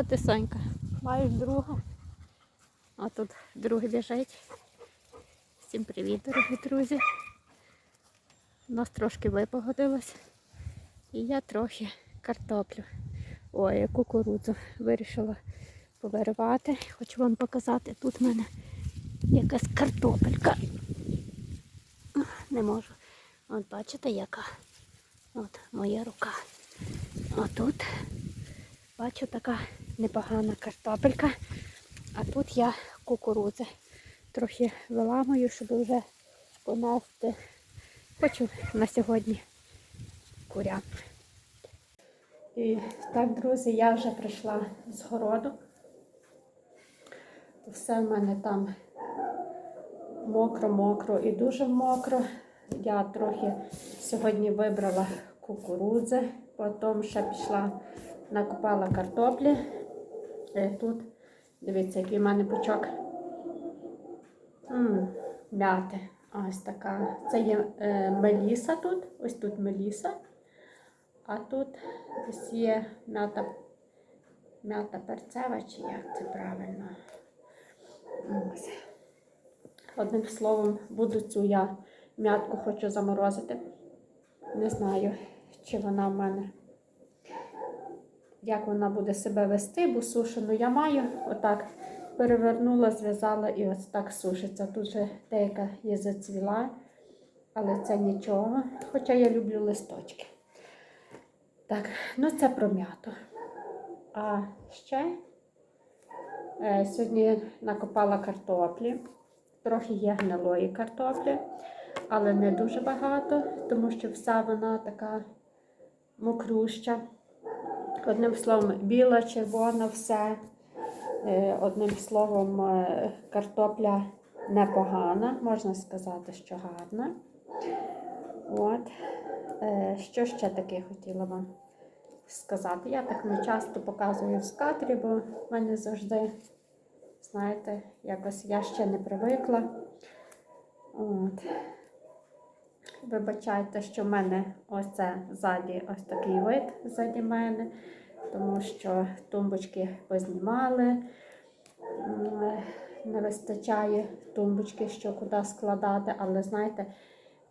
Що ти, Сонька? Маєш друга? А тут другий біжить. Всім привіт, дорогі друзі. У нас трошки випогодилось. І я трохи картоплю. Ой, кукурудзу вирішила повиривати. Хочу вам показати. Тут в мене якась картопелька. Не можу. От бачите, яка? От моя рука. А тут бачу така непогана картопелька. А тут я кукурудзи. Трохи виламую, щоб вже понести. Хочу на сьогодні курям. І так, друзі, я вже прийшла з городу. Все в мене там мокро-мокро і дуже мокро. Я трохи сьогодні вибрала кукурудзи, потім ще пішла, накопала картоплі. Е, Тут, дивіться, який в мене пучок. Мяти. Ось така. Це є е, меліса тут. Ось тут меліса. А тут ось є м'ята, м'ята перцева, чи як це правильно. Одним словом, буду цю я м'ятку хочу заморозити. Не знаю, чи вона в мене, як вона буде себе вести, бо сушену я маю. Отак перевернула, зв'язала і ось так сушиться. Тут вже деяка є зацвіла, але це нічого. Хоча я люблю листочки. Так, ну це про м'яту. А ще е, сьогодні накопала картоплі. Трохи є гнилої картоплі, але не дуже багато, тому що вся вона така мокрюща. Одним словом, біла, червона, все. Е, Одним словом, е, картопля непогана, можна сказати, що гарна. От. Е, Що ще таке хотіла вам сказати? Я так не часто показую в скатрі, бо в мене завжди, знаєте, якось я ще не привикла. От. Вибачайте, що в мене ось це ззаді ось такий вид ззаді мене, тому що тумбочки познімали. Не вистачає тумбочки, що куди складати, але знаєте,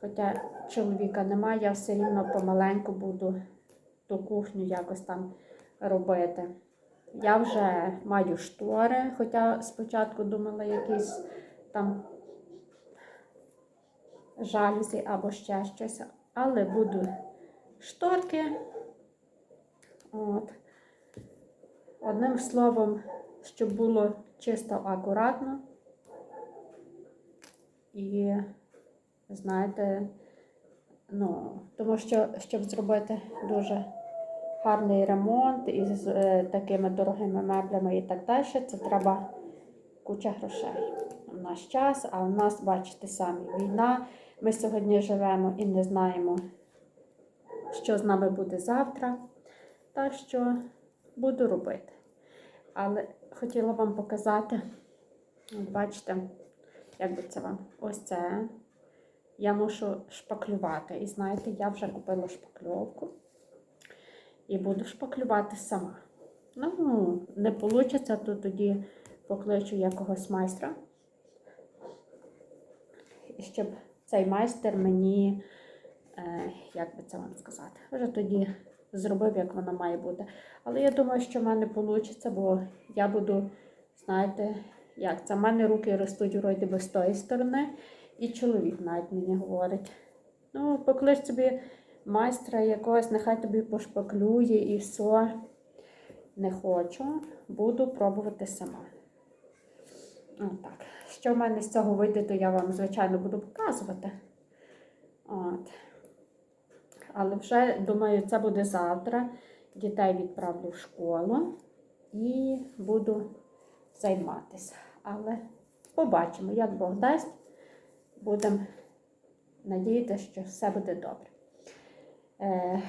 хоча чоловіка немає, я все рівно помаленьку буду ту кухню якось там робити. Я вже маю штори, хоча спочатку думала якісь там жалюзі або ще щось, але буду шторки. От. Одним словом, щоб було чисто акуратно. І, знаєте, ну, тому що, щоб зробити дуже гарний ремонт із е, такими дорогими меблями і так далі, це треба куча грошей. У наш час, а у нас, бачите, самі війна. Ми сьогодні живемо і не знаємо, що з нами буде завтра. Так що буду робити. Але хотіла вам показати, бачите, як би це вам? Ось це. Я мушу шпаклювати. І знаєте, я вже купила шпакльовку і буду шпаклювати сама. Ну, не вийде, то тоді покличу якогось майстра. І щоб цей майстер мені, е, як би це вам сказати, вже тоді зробив, як воно має бути. Але я думаю, що в мене вийде, бо я буду, знаєте, як це, в мене руки ростуть вроді би з тої сторони, і чоловік навіть мені говорить. Ну, поклич собі майстра якогось, нехай тобі пошпаклює і все. Не хочу, буду пробувати сама. Отак. Що в мене з цього вийде, то я вам, звичайно, буду показувати. От. Але вже, думаю, це буде завтра. Дітей відправлю в школу і буду займатися. Але побачимо, як Бог дасть. Будемо надіятися, що все буде добре. Е,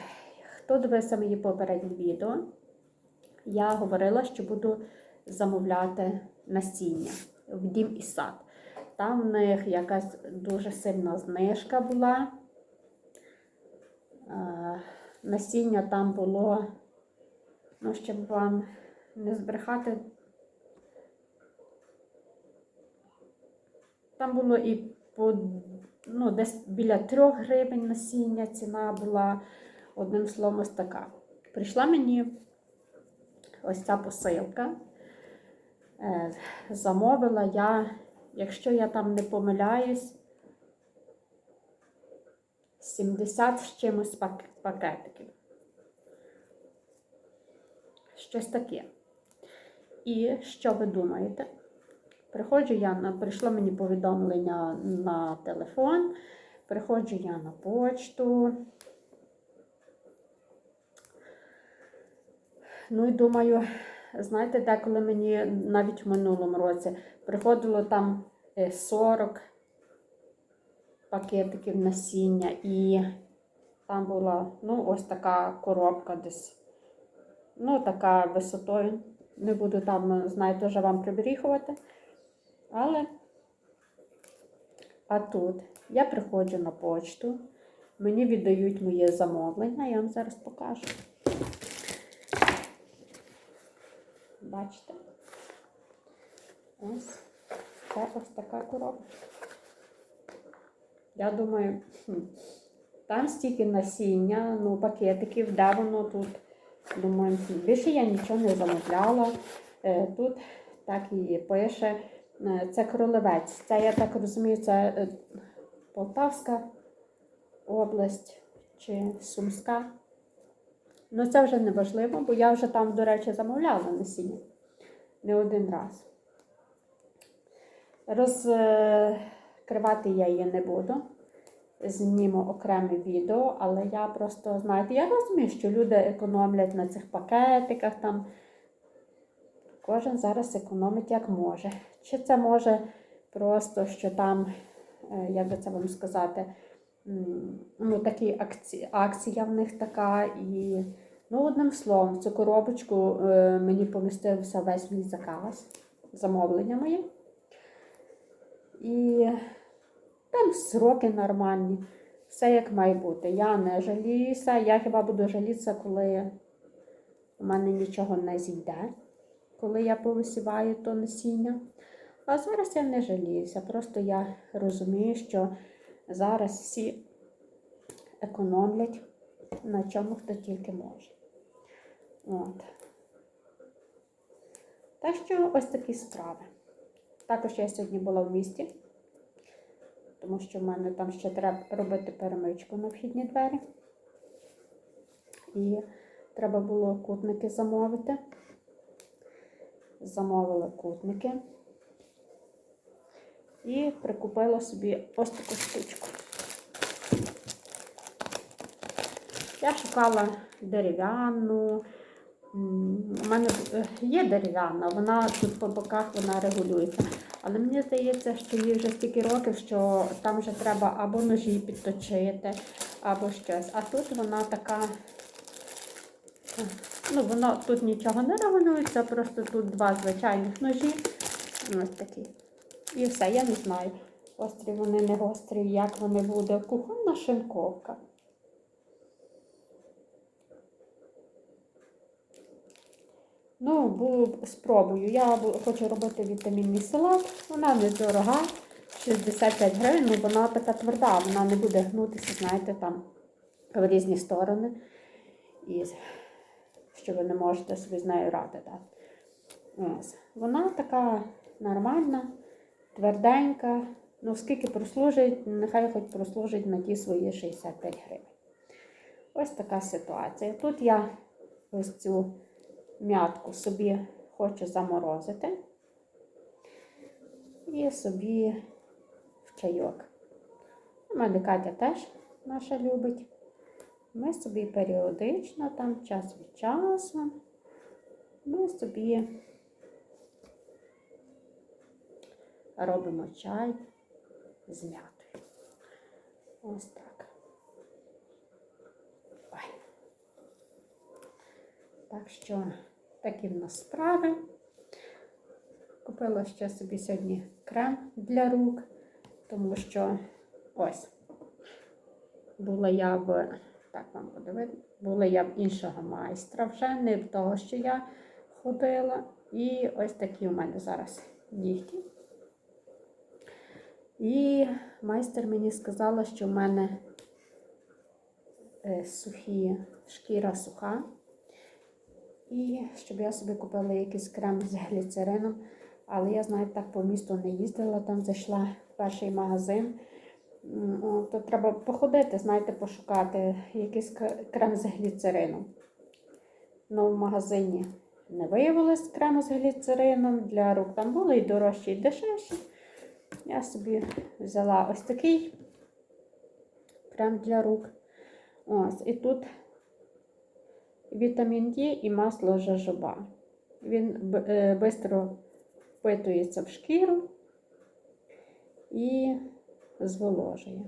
хто дивився мої попередні відео, я говорила, що буду замовляти насіння в дім і сад. Там в них якась дуже сильна знижка була. Е, Насіння там було, ну, щоб вам не збрехати. Там було і по ну, десь біля 3 гривень насіння ціна була, одним словом, ось така. Прийшла мені ось ця посилка. Е, Замовила я, якщо я там не помиляюсь, 70 з чимось пакетиків. Щось таке. І що ви думаєте? Приходжу я прийшло мені повідомлення на телефон, приходжу я на почту. Ну і думаю, знаєте, деколи мені навіть в минулому році приходило там е, 40 пакетиків насіння, і там була ну, ось така коробка десь. Ну, така висотою. Не буду там, знаєте, вже вам приберігувати. Але а тут я приходжу на почту, мені віддають моє замовлення, я вам зараз покажу. Бачите? Ось це ось така коробка. Я думаю, там стільки насіння, ну, пакетиків, де воно тут. Думаю, більше я нічого не замовляла. Е, Тут так і пише. Е, Це кролевець. Це, я так розумію, це е, Полтавська область чи Сумська. Ну, це вже не важливо, бо я вже там, до речі, замовляла насіння не один раз. Розкривати я її не буду. Зніму окреме відео, але я просто, знаєте, я розумію, що люди економлять на цих пакетиках там. Кожен зараз економить як може. Чи це може просто, що там, е, як би це вам сказати, ну, такі акції, акція в них така. І, ну, одним словом, цю коробочку е, мені помістився весь мій заказ, замовлення моє. І там сроки нормальні, все як має бути. Я не жаліюся, я хіба буду жалітися, коли у мене нічого не зійде коли я повисіваю то насіння. А зараз я не жаліюся. Просто я розумію, що зараз всі економлять на чому хто тільки може. От. Так що ось такі справи. Також я сьогодні була в місті, тому що в мене там ще треба робити перемичку на вхідні двері. І треба було кутники замовити замовила кутники і прикупила собі ось таку штучку. Я шукала дерев'яну. У мене е, є дерев'яна, вона тут по боках вона регулюється. Але мені здається, що їй вже стільки років, що там вже треба або ножі підточити, або щось. А тут вона така Ну, воно тут нічого не регулюється, просто тут два звичайних ножі. Ось такі. І все, я не знаю. Гострі вони не гострі, як вони буде. Кухонна шинковка. Ну, бу- спробую. Я хочу робити вітамінний салат. Вона недорога, 65 гривень, ну вона така тверда, вона не буде гнутися, знаєте, там в різні сторони. І що ви не можете собі з нею ради дати. Ось. Вона така нормальна, тверденька. Ну, скільки прослужить, нехай хоч прослужить на ті свої 65 гривень. Ось така ситуація. Тут я ось цю м'ятку собі хочу заморозити. І собі в чайок. Мене Катя теж наша любить. Ми собі періодично, там час від часу, ми собі робимо чай з м'ятою. Ось так. Ой. Так що такі в нас справи. Купила ще собі сьогодні крем для рук, тому що ось була я в так вам буде видно. Була я в іншого майстра вже, не в того, що я ходила. І ось такі у мене зараз нігті. І майстер мені сказала, що в мене е, сухі, шкіра суха. І щоб я собі купила якийсь крем з гліцерином. Але я, знаєте, так по місту не їздила, там зайшла в перший магазин. То треба походити, знаєте, пошукати якийсь крем з гліцерином. Ну, в магазині не виявилось крему з гліцерином. Для рук там були і дорожчі, і дешевші. Я собі взяла ось такий крем для рук. Ось, і тут вітамін Д і масло жожоба. Він швидко впитується в шкіру і зволожує.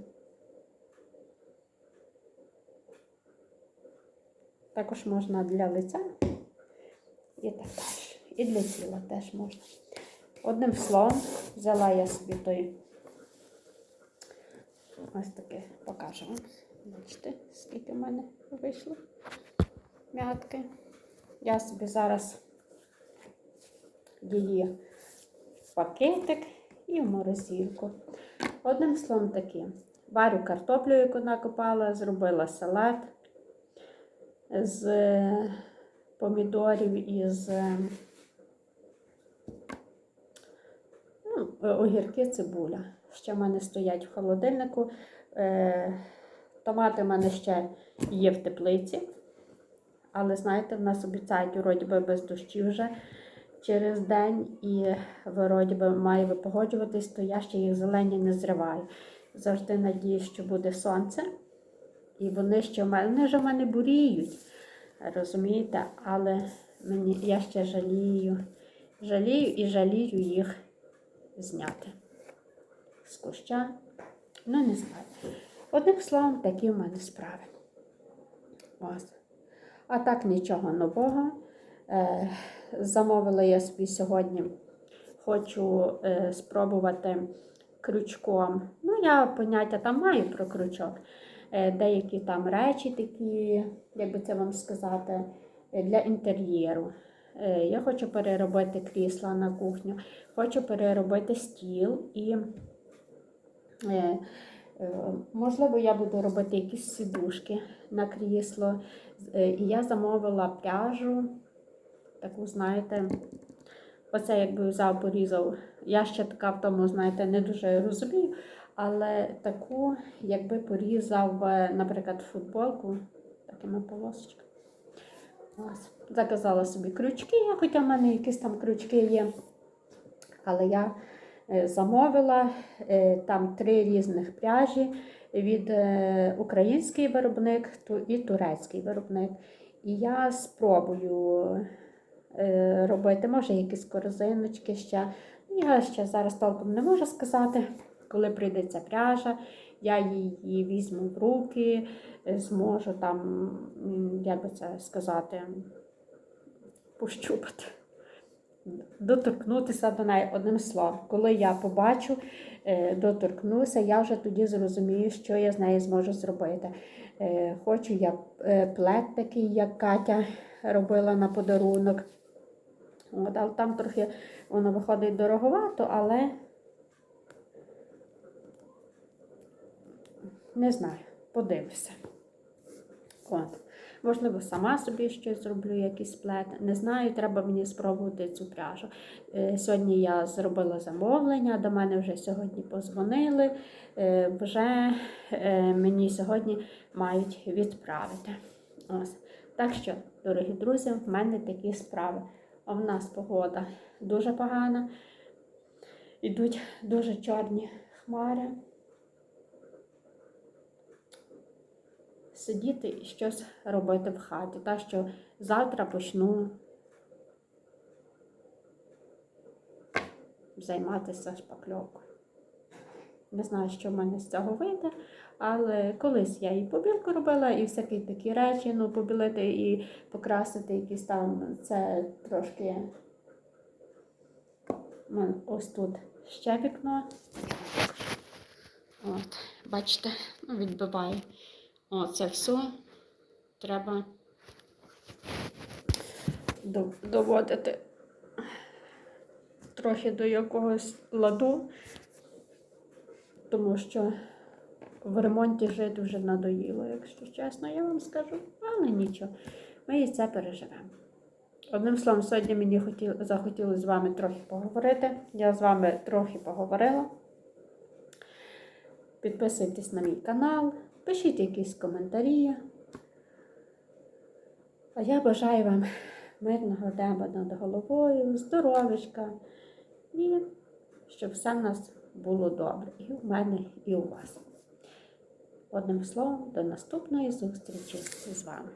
Також можна для лиця і так далі. І для тіла теж можна. Одним словом, взяла я собі той ось таке покажу вам. Бачите, скільки в мене вийшло м'ятки. Я собі зараз її в пакетик і в морозилку. Одним словом таки, варю картоплю, яку накопала, зробила салат з помідорів і з ну, огірки, цибуля. Ще в мене стоять в холодильнику. Е, Томати в мене ще є в теплиці. Але знаєте, в нас обіцяють вроді би без дощів вже через день, і вроді би має випогоджуватись, то я ще їх зелені не зриваю. Завжди надіюсь, що буде сонце. І вони ще в мене, вони вже в мене буріють. Розумієте? Але мені, я ще жалію. Жалію і жалію їх зняти з куща. Ну, не знаю. Одним словом, такі в мене справи. Ось. А так нічого нового. Е, замовила я собі сьогодні. Хочу е, спробувати крючком. Ну, я поняття там маю про крючок. Е, деякі там речі такі, як би це вам сказати, для інтер'єру. Я хочу переробити крісла на кухню, хочу переробити стіл і. Е, Можливо, я буду робити якісь сідушки на крісло. Е, І я замовила пряжу, таку, знаєте, оце якби взяв, порізав. Я ще така в тому, знаєте, не дуже розумію, але таку, якби порізав, е, наприклад, футболку такими полосочками. Ось. Заказала собі крючки, хоча в мене якісь там крючки є. Але я замовила е, там три різних пряжі від е, український виробник і турецький виробник. І я спробую е, робити, може, якісь корзиночки ще. Я ще зараз толком не можу сказати, коли прийде ця пряжа, я її візьму в руки, е, зможу там, як би це сказати, пощупати доторкнутися до неї одним словом. Коли я побачу, е, доторкнуся, я вже тоді зрозумію, що я з нею зможу зробити. Е, Хочу я е, плед такий, як Катя робила на подарунок. От, але там трохи воно виходить дороговато, але не знаю, подивлюся. От. Можливо, сама собі щось зроблю, якийсь плет. Не знаю, треба мені спробувати цю пряжу. Е, Сьогодні я зробила замовлення, до мене вже сьогодні позвонили, е, вже е, мені сьогодні мають відправити. Ось. Так що, дорогі друзі, в мене такі справи. А в нас погода дуже погана. Ідуть дуже чорні хмари. Сидіти і щось робити в хаті. Так що завтра почну займатися шпакльовкою. Не знаю, що в мене з цього вийде, але колись я і побілку робила, і всякі такі речі, ну, побілити і покрасити якісь там, це трошки. Ось тут ще вікно. От, бачите, ну, відбиває. О, це все треба доводити трохи до якогось ладу, тому що в ремонті жити вже надоїло, якщо чесно, я вам скажу. Але нічого, ми і це переживемо. Одним словом, сьогодні мені хотів, захотілося з вами трохи поговорити. Я з вами трохи поговорила. Підписуйтесь на мій канал, пишіть якісь коментарі. А я бажаю вам мирного неба над головою, здоров'ячка і щоб все в нас було добре. І в мене, і у вас. Одним словом, до наступної зустрічі з вами.